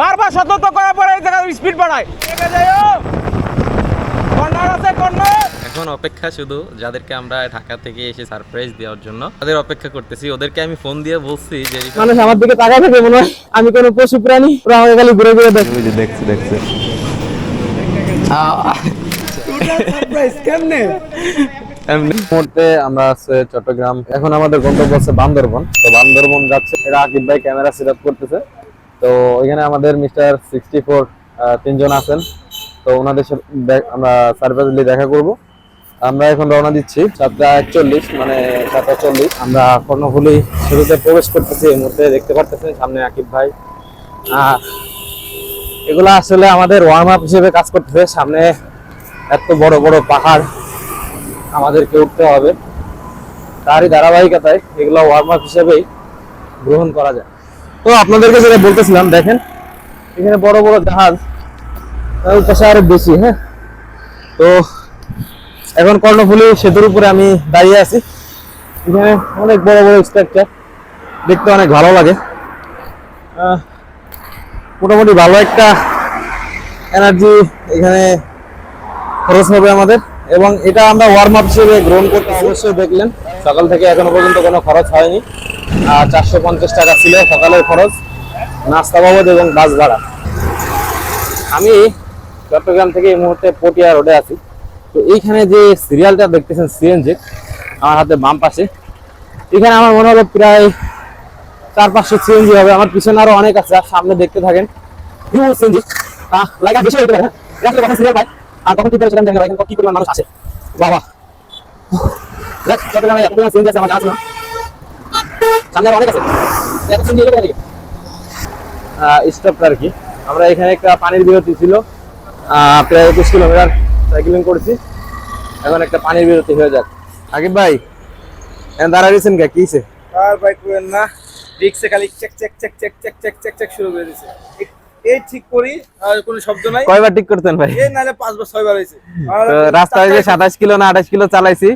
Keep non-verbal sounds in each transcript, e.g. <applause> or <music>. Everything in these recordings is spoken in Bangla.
বারবার সতর্ক করার পরে এই জায়গায় স্পিড বাড়ায়। কর্নার আছে কর্নার। এখন অপেক্ষা শুধু যাদেরকে আমরা ঢাকা থেকে এসে সারপ্রাইজ দেওয়ার জন্য। তাদের অপেক্ষা করতেছি। ওদেরকে আমি ফোন দিয়ে বলছি যে মানুষ আমার দিকে তাকায় থাকে মনে হয়। আমি কোনো পশু প্রাণী ওরা আমাকে খালি ঘুরে ঘুরে দেখে দেখছি দেখছি। মুহূর্তে আমরা আছে চট্টগ্রাম। এখন আমাদের গন্তব্য হচ্ছে বান্দরবন। তো বান্দরবন যাচ্ছে। এরা আকিব ভাই ক্যামেরা সেট আপ করতেছে। তো এখানে আমাদের মিস্টার সিক্সটি ফোর তিনজন আছেন। তো ওনাদের সাথে আমরা সার্ভিসলি দেখা করব। আমরা এখন রওনা দিচ্ছি সাতটা একচল্লিশ মানে সাতটা চল্লিশ। আমরা কর্ণফুলি শুরুতে প্রবেশ করতেছি, এই মুহূর্তে দেখতে পারতেছেন সামনে আকিব ভাই। আর এগুলো আসলে আমাদের ওয়ার্ম আপ হিসেবে কাজ করতেছে। সামনে এত বড় বড় পাহাড়, আমাদেরকে উঠতে হবে। তারই ধারাবাহিকতায় এগুলো ওয়ার্ম আপ হিসেবেই গ্রহণ করা যায়। তো আপনাদেরকে যেটা বলতেছিলাম, দেখেন, এখানে বড় বড় জাহাজ পাশে আরও বেশি হ্যাঁ? তো এখন কর্ণফুলী সেতুর উপরে আমি দাঁড়িয়ে আছি। এখানে অনেক বড় বড় স্ট্রাকচার দেখতে অনেক ভালো লাগে। মোটামুটি ভালো একটা এনার্জি এখানে খরচ হবে আমাদের। এবং এটা আমরা ওয়ার্ম আপ হিসেবে গ্রহণ করতে অবশ্যই দেখলেন। সকাল থেকে এখনও পর্যন্ত কোনো খরচ হয়নি। আর চারশো পঞ্চাশ টাকা ছিল সকালের খরচ, নাস্তা বাবদ এবং বাস ভাড়া। আমি চট্টগ্রাম থেকে এই মুহূর্তে পটিয়া রোডে আছি। তো এইখানে যে সিরিয়ালটা দেখতেছেন সিএনজি, আমার হাতে বাম পাশে, এখানে আমার মনে হলো প্রায় চার পাঁচশো সিএনজি হবে। আমার পিছনে আরও অনেক আছে, আর সামনে দেখতে থাকেন। সিএনজি। আর তখন কি করেছিলাম দেখেন কি পরিমাণ মানুষ আছে? বাবা। চট্টগ্রামে এত পরিমাণ সিএনজি আছে আমার জানা সামনে অনেক আছে। এত সিএনজি এলো স্টপটা আর কি। আমরা এখানে একটা পানির বিরতি ছিল। প্রায় একুশ কিলোমিটার সাইক্লিং করেছি। এখন একটা পানির বিরতি হয়ে যাক। আকিব ভাই এখানে দাঁড়া কে? কিছে আর ভাই কোয়েন না। রিক্সে খালি check check check check check check check check শুরু করে দিয়েছে এই- এই ঠিক করি আর কোনো শব্দ নাই। কয়বার ঠিক করতেন ভাই? এই নালে পাঁচবার ছয়বার হয়েছে রাস্তায় যে সাতাশ কিলো না আঠাশ কিলো চালাইছি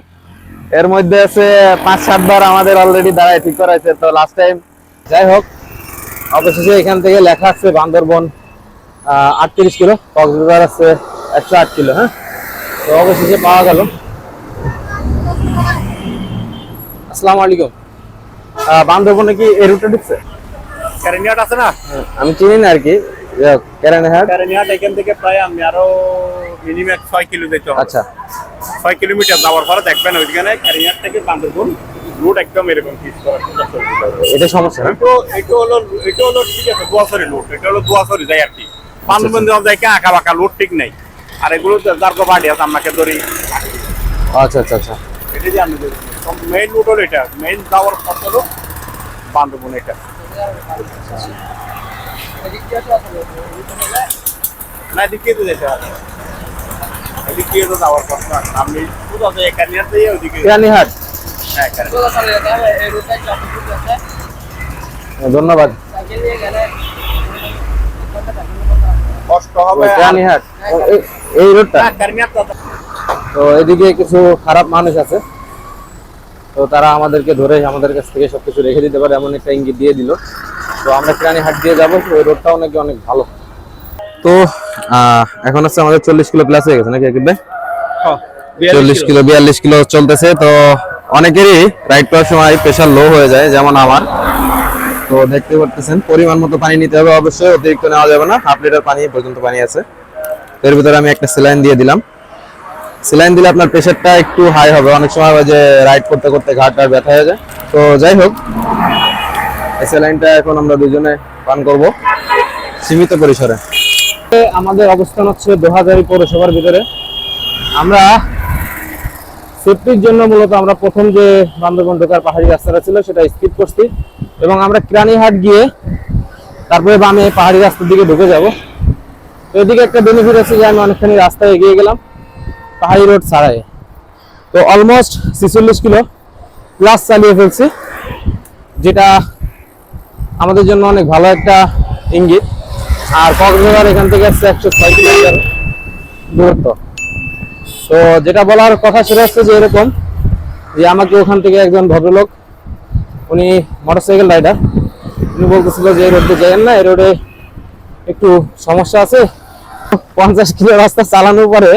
এর মধ্যে আছে পাঁচ সাত বার আমাদের অলরেডি দাঁড়ায় ঠিক করা হয়েছে তো লাস্ট টাইম যাই হোক অবশেষে এখান থেকে লেখা আছে বান্দরবন আটত্রিশ কিলো কক্সবাজার আছে একশো আট কিলো হ্যাঁ? তো অবশেষে পাওয়া গেল। আসসালামু আলাইকুম। বান্দরবনে কি এই রুটে ঢুকছে? আছে না? আমি চিনি না আর কি। কেরানীহাট এখান থেকে প্রায় আমি আরও মিনিমাম ছয় কিলো যেতে হবে। আচ্ছা। ছয় কিলোমিটার যাওয়ার পরে দেখবেন ওইখানে ক্যারিয়ার থেকে বান্দরবন রুট একদম এরকম এটা সমস্যা না? তো এটা হলো এটা হলো ঠিক আছে দুয়াশরি লুট এটা হলো দুয়াশরি যায় আর কি। বান্দরবন যাওয়া যায় কি আঁকা বাঁকা লুট ঠিক নেই। আর এগুলো যার কো বাড়ি আছে আমাকে ধরি আচ্ছা আচ্ছা আচ্ছা। এটা যে আমি মেইন রুট হলো এটা। মেইন যাওয়ার পথ হলো বান্দরবন এটা। না এদিকে যেতে হবে। এদিকে তো যাওয়ার পথ আমি শুধু আছে দিয়ে ওদিকে কেরানীহাট হ্যাঁ ধন্যবাদ। কষ্ট হবে। কেরানীহাট এই- রোডটা হ্যাঁ, তো। তো এদিকে কিছু খারাপ মানুষ আছে। তো তারা আমাদেরকে ধরে আমাদের কাছ থেকে সবকিছু রেখে দিতে পারে এমন একটা ইঙ্গিত দিয়ে দিল। তো আমরা কেরানীহাট দিয়ে যাব। ওই রোডটাও নাকি অনেক ভালো। তো এখন হচ্ছে আমাদের চল্লিশ কিলো প্লাস হয়ে গেছে নাকি আকিব ভাই? চল্লিশ কিলো। বিয়াল্লিশ কিলো চলতেছে। তো অনেকেরই রাইড করার সময় প্রেশার লো হয়ে যায় যেমন আমার। তো দেখতে পারতেছেন পরিমাণ মতো পানি নিতে হবে অবশ্যই অতিরিক্ত নেওয়া যাবে না। হাফ লিটার পানি পর্যন্ত পানি আছে। এর ভিতরে আমি একটা স্যালাইন দিয়ে দিলাম। স্যালাইন দিলে আপনার প্রেশারটা একটু হাই হবে। অনেক সময় হয় যে রাইড করতে করতে ঘাট ব্যথা হয়ে যায়। তো যাই হোক এই স্যালাইনটা এখন আমরা দুজনে পান করব সীমিত পরিসরে। আমাদের অবস্থান হচ্ছে দোহাজারি পৌরসভার ভিতরে। আমরা সেফটির জন্য মূলত আমরা প্রথম যে বান্দরবন ঢোকার পাহাড়ি রাস্তাটা ছিল, সেটা স্কিপ করছি। এবং আমরা কিরানীহাট গিয়ে তারপরে বামে পাহাড়ি রাস্তার দিকে ঢুকে যাব। তো এদিকে একটা বেনিফিট আছে যে আমি অনেকখানি রাস্তায় এগিয়ে গেলাম, পাহাড়ি রোড ছাড়াই। তো অলমোস্ট ছিচল্লিশ কিলো প্লাস চালিয়ে ফেলছি, যেটা আমাদের জন্য অনেক ভালো একটা ইঙ্গিত। আর কক্সবাজার এখান থেকে আসছে একশো ছয় কিলোমিটার দূরত্ব। তো যেটা বলার কথা সেটা হচ্ছে যে এরকম যে আমাকে ওখান থেকে একজন ভদ্রলোক, উনি মোটরসাইকেল রাইডার, উনি বলতেছিল যে এই রোডে যাবেন না, এই রোডে একটু সমস্যা আছে। পঞ্চাশ কিলো রাস্তা চালানোর পরে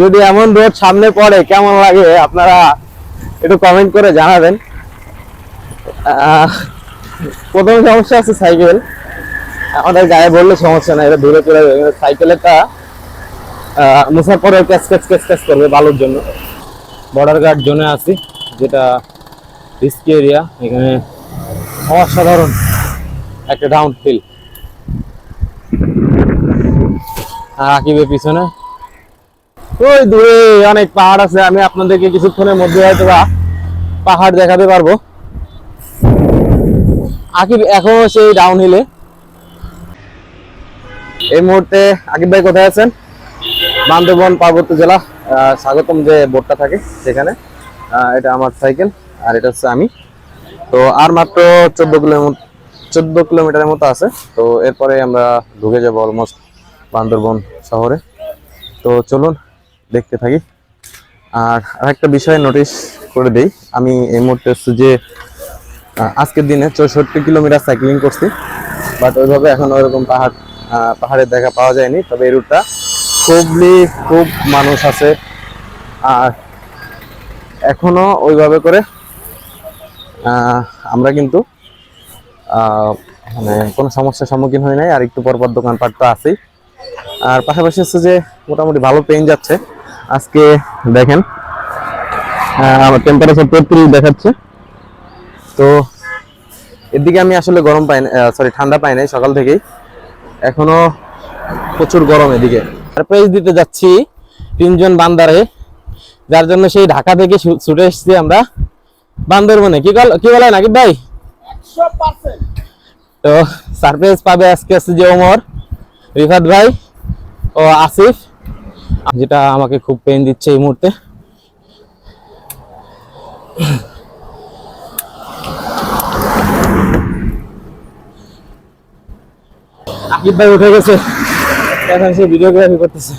যদি এমন রোড সামনে পড়ে, কেমন লাগে? আপনারা একটু কমেন্ট করে জানাবেন। প্রথম সমস্যা আছে সাইকেল। আমাদের গায়ে বললে সমস্যা নাই, এটা চলে যাবে সাইকেলেরটা মুসার পরে ক্যাচ ক্যাচ ক্যাচ ক্যাচ করবে বালুর জন্য। বর্ডার গার্ড জোনে আছি, যেটা রিস্কি এরিয়া এখানে অসাধারণ একটা ডাউন হিল আর আকিবের পিছনে। ওই দূরে অনেক পাহাড় আছে, আমি আপনাদেরকে কিছুক্ষণের মধ্যে হয়তো পাহাড় দেখাতে পারব। আকিব এখনও সেই ডাউন হিলে। এই মুহূর্তে আকিব ভাই কোথায় আছেন? বান্দরবন, পার্বত্য জেলা। স্বাগতম যে বোর্ডটা থাকে সেখানে। এটা আমার সাইকেল আর এটা হচ্ছে আমি। তো আর মাত্র চোদ্দ কিলোমিটার চোদ্দ কিলোমিটারের মতো আছে। তো এরপরে আমরা ঢুকে যাব অলমোস্ট বান্দরবন শহরে। তো চলুন দেখতে থাকি। আর আরেকটা বিষয় নোটিশ করে দেই। আমি এই মুহূর্তে হচ্ছে যে আজকের দিনে চৌষট্টি কিলোমিটার সাইক্লিং করছি বাট ওইভাবে এখন ওইরকম পাহাড় পাহাড়ের দেখা পাওয়া যায়নি, তবে এই রুটটা খুবই, খুব মানুষ আছে। আর এখনও ওইভাবে করে আমরা কিন্তু মানে কোনো সমস্যার সম্মুখীন হই নাই, আর একটু পরপর দোকানপাট তো আছেই। আর পাশাপাশি হচ্ছে যে মোটামুটি ভালো পেন যাচ্ছে। আজকে দেখেন আমার টেম্পারেচার তেত্রিশ দেখাচ্ছে। তো এদিকে আমি আসলে গরম পাই না সরি ঠান্ডা পাই নাই সকাল থেকেই। এখনও প্রচুর গরম এদিকে। সারপ্রাইজ দিতে যাচ্ছি তিনজন বান্দারে যার জন্য সেই ঢাকা থেকে ছুটে এসেছি আমরা। বান্দরবনে কি বল কি বলেন আকিব ভাই? তো সারপ্রাইজ পাবে আজকে আছে যে ওমর রিফাত ভাই ও আসিফ। যেটা আমাকে খুব পেন দিচ্ছে এই মুহূর্তে। আকিব ভাই উঠে গেছে। এখন সে ভিডিওগ্রাফি করতেছে।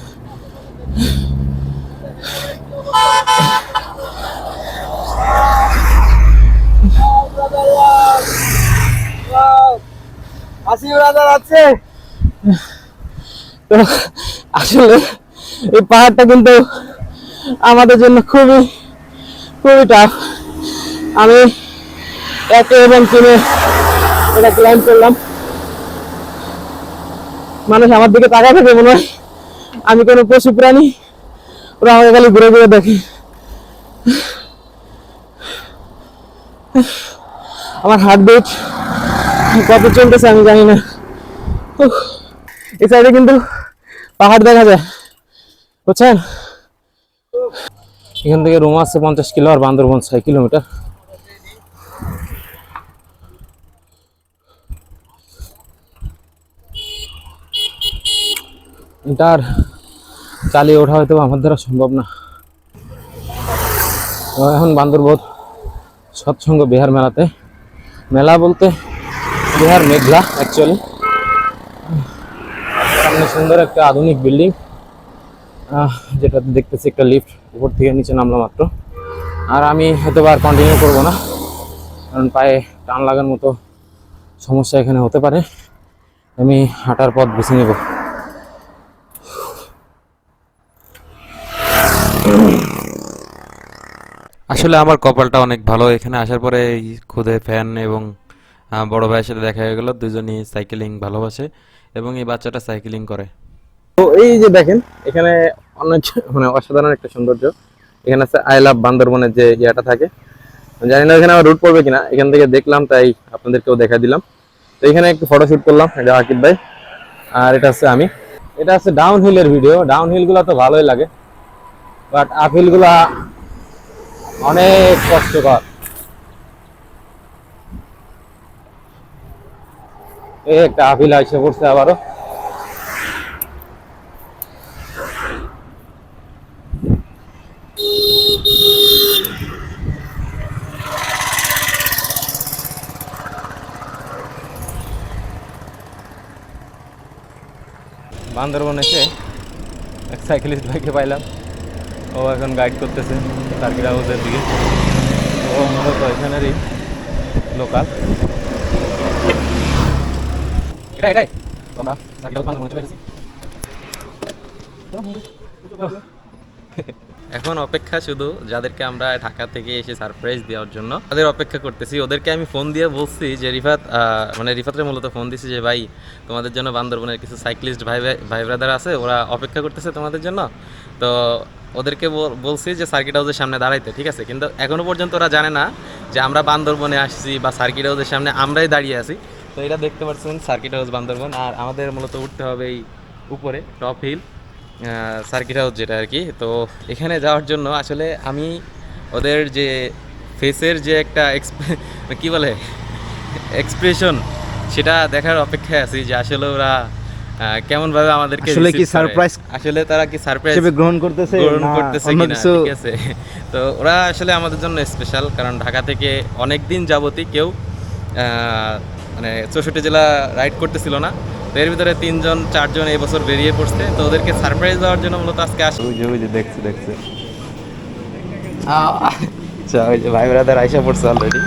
তো আসলে এই পাহাড়টা কিন্তু আমাদের জন্য খুবই খুবই টাফ আমি একে এবং কিনে এটা ক্লাইম করলাম। মানুষ আমার দিকে তাকায় থাকে, মনে হয় আমি কোনো পশু প্রাণী। ওরা আমাকে খালি ঘুরে ঘুরে দেখে। আমার হার্ট বিট কত চলতেছে আমি জানি না। এই সাইডে কিন্তু পাহাড় দেখা যায়, বুঝছেন? এখান থেকে রুম আছে পঞ্চাশ কিলো আর বান্দরবন ছয় কিলোমিটার। এটার চালিয়ে ওঠা হয়তো আমার দ্বারা সম্ভব না। এখন বান্দরবন সৎসঙ্গ বিহার মেলাতে। মেলা বলতে বিহার মেঘলা অ্যাকচুয়ালি সামনে সুন্দর একটা আধুনিক বিল্ডিং। যেটা দেখতেছি একটা লিফট উপর থেকে নিচে নামলো মাত্র। আর আমি হয়তো আর কন্টিনিউ করব না, কারণ পায়ে টান লাগার মতো সমস্যা এখানে হতে পারে। আমি হাঁটার পথ বেছে নেব। আসলে আমার কপালটা অনেক ভালো। এখানে আসার পরে খুদে ফ্যান এবং বড় ভাইয়ের সাথে দেখা হয়ে গেল। দুজনই সাইকেলিং ভালোবাসে এবং এই বাচ্চাটা সাইকেলিং করে। তো এই যে দেখেন, এখানে অনেক মানে অসাধারণ একটা সৌন্দর্য। এখানে আছে আই লাভ বান্দরবনের যে ইয়াটা থাকে। জানি না এখানে আমার রুট পড়বে কিনা। এখান থেকে দেখলাম, তাই আপনাদেরকেও দেখা দিলাম। তো এখানে একটু ফটো শুট করলাম, এটা আকিব ভাই। আর এটা হচ্ছে আমি। এটা হচ্ছে ডাউন হিলের ভিডিও ডাউন হিলগুলো তো ভালোই লাগে। বাট আপ হিলগুলা অনেক কষ্টকর। এই একটা আপিল এসে পড়ছে আবারও। বান্দরবন এসে এক সাইকেলিস্ট ভাইকে পাইলাম। ও এখন গাইড করতেছে সার্কিট হাউসের দিকে। ও মূলত এখানেরই লোকাল এটাই এটাই। আমরা এখন অপেক্ষা শুধু যাদেরকে আমরা ঢাকা থেকে এসে সারপ্রাইজ দেওয়ার জন্য। তাদের অপেক্ষা করতেছি। ওদেরকে আমি ফোন দিয়ে বলছি যে রিফাত মানে রিফাতের মূলত ফোন দিছি যে ভাই তোমাদের জন্য বান্দরবনের কিছু সাইক্লিস্ট ভাই ভাই- ভাই ব্রাদার আছে ওরা অপেক্ষা করতেছে তোমাদের জন্য। তো ওদেরকে বল- বলছি যে সার্কিট হাউসের সামনে দাঁড়াইতে, ঠিক আছে? কিন্তু এখনও পর্যন্ত ওরা জানে না যে আমরা বান্দরবনে আসছি বা সার্কিট হাউসের সামনে আমরাই দাঁড়িয়ে আছি। তো এটা দেখতে পাচ্ছেন সার্কিট হাউস বান্দরবন। আর আমাদের মূলত উঠতে হবে এই উপরে টপ হিল সার্কিট হাউস যেটা আর কি। তো এখানে যাওয়ার জন্য আসলে আমি ওদের যে ফেসের যে একটা <laughs> কি বলে? এক্সপ্রেশন সেটা দেখার অপেক্ষায় আছি যে আসলে ওরা আহ, কেমনভাবে আমাদেরকে আসলে কি সারপ্রাইজ আসলে তারা কি সারপ্রাইজ হিসেবে গ্রহণ করতেছে? গ্রহণ করতেছে কিনা? ঠিক আছে। <laughs> তো ওরা আসলে আমাদের জন্য স্পেশাল কারণ ঢাকা থেকে অনেক দিন যাবতই কেউ মানে চৌষট্টি জেলা রাইড করতেছিল না। তো এর ভিতরে তিনজন চারজন এই বছর বেরিয়ে পড়ছে। তো ওদেরকে সারপ্রাইজ দেওয়ার জন্য মূলত আজকে আসে ওই যে ওই যে দেখছে দেখছে। আচ্ছা ওই যে ভাই ব্রাদার আইসা পড়ছে অলরেডি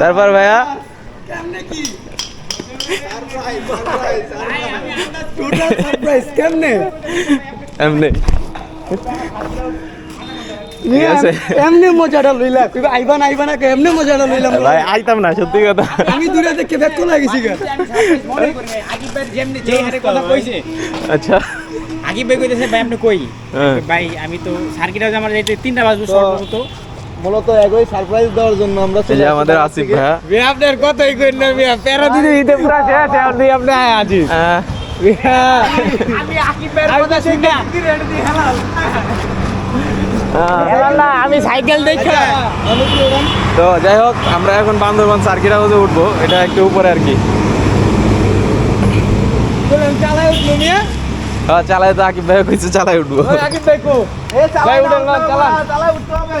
তারপর ভাইয়া? এমনি। ঠিক আছে। এমনি মজাটা লইলা কইবা আইবা না আইবা না কই এমনি মজাটা লইলাম ভাই আইতাম না সত্যি কথা। আমি দূরে দেখে ব্যাক করে গেছি গা। যে হারে কথা কইছে। আচ্ছা। আকিব ভাই কইতেছে ভাই আপনি কই? হ্যাঁ। ভাই আমি তো সার্কিট আমার যাইতে তিনটা বাজবো সর্বপ্রথম মূলত একই সারপ্রাইজ দেওয়ার জন্য আমরা এই যে আমাদের আসিফ বিয়া আপনার কথাই না বিয়া প্যারা দিতে দিতে পুরা শেষ এখন দিয়ে আপনি আজি আমি আকিব ভাইয়ের কথা শুনি না না আমি সাইকেল দেখা তো যাই হোক আমরা এখন বান্দরবান সার্কিট হাউসে উঠবো। এটা একটু উপরে আর কি। চালাই মিয়া? হ্যাঁ চালাই তো আকিব ভাই কইছে চালাই উঠবো। আকিব ভাই কো। এ চালাই উঠতে হবে।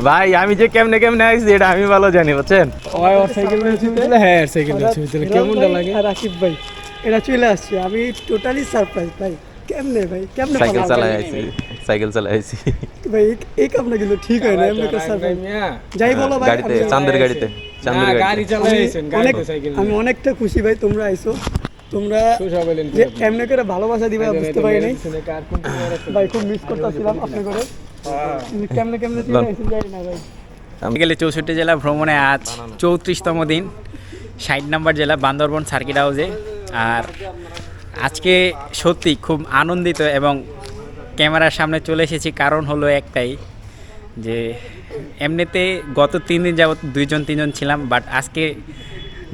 ভাই আমি যে কেমনে কেমনে আইছি এটা আমি ভালো জানি বুঝছেন? ওই ওর সাইকেল নিয়ে ছুটলে হ্যাঁ সাইকেল নিয়ে ছুটলে লাগে? আর ভাই এটা চলে আসছে। আমি টোটালি সারপ্রাইজ ভাই। কেমনে ভাই? কেমনে সাইকেল চালাই আইছি সাইকেল চালাই আইছি। ভাই এই- কামটা কিন্তু ঠিক হয় না এমনি করে সারপ্রাইজ যাই বলো ভাই গাড়িতে চান্দের গাড়িতে চান্দের গাড়িতে। আমি অনেক আমি অনেকটা খুশি ভাই তোমরা আইছো। তোমরা যে এমনি করে ভালোবাসা দিবা বুঝতে পারি নাই। ভাই খুব মিস করতেছিলাম আপনি করে ভাই। গেলে চৌষট্টি জেলা ভ্রমণে আজ চৌত্রিশতম দিন। ষাট নম্বর জেলা বান্দরবন সার্কিট হাউসে। আর আজকে সত্যি খুব আনন্দিত এবং ক্যামেরার সামনে চলে এসেছি। কারণ হলো একটাই যে এমনিতে গত তিন দিন যাবত দুইজন তিনজন ছিলাম বাট আজকে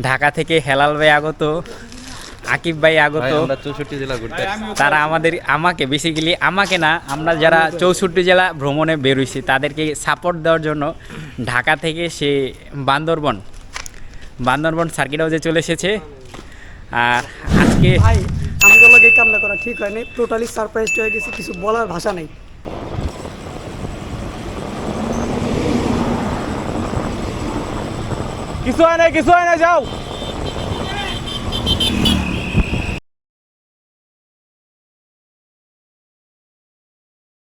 ঢাকা থেকে হেলাল ভাই আগত। আকিব ভাই আগত। চৌষট্টি জেলা ঘুরতে তারা আমাদের আমাকে বেসিক্যালি আমাকে না আমরা যারা চৌষট্টি জেলা ভ্রমণে বেরোইছি তাদেরকে সাপোর্ট দেওয়ার জন্য ঢাকা থেকে সে বান্দরবন বান্দরবন সার্কিট হাউসে চলে এসেছে। আর আজকে ভাই আমাদের লগে এই করা ঠিক হয় নাই টোটালি সারপ্রাইজ হয়ে গেছি কিছু বলার ভাষা নেই। কিছু হয় না কিছু হয় না যাও।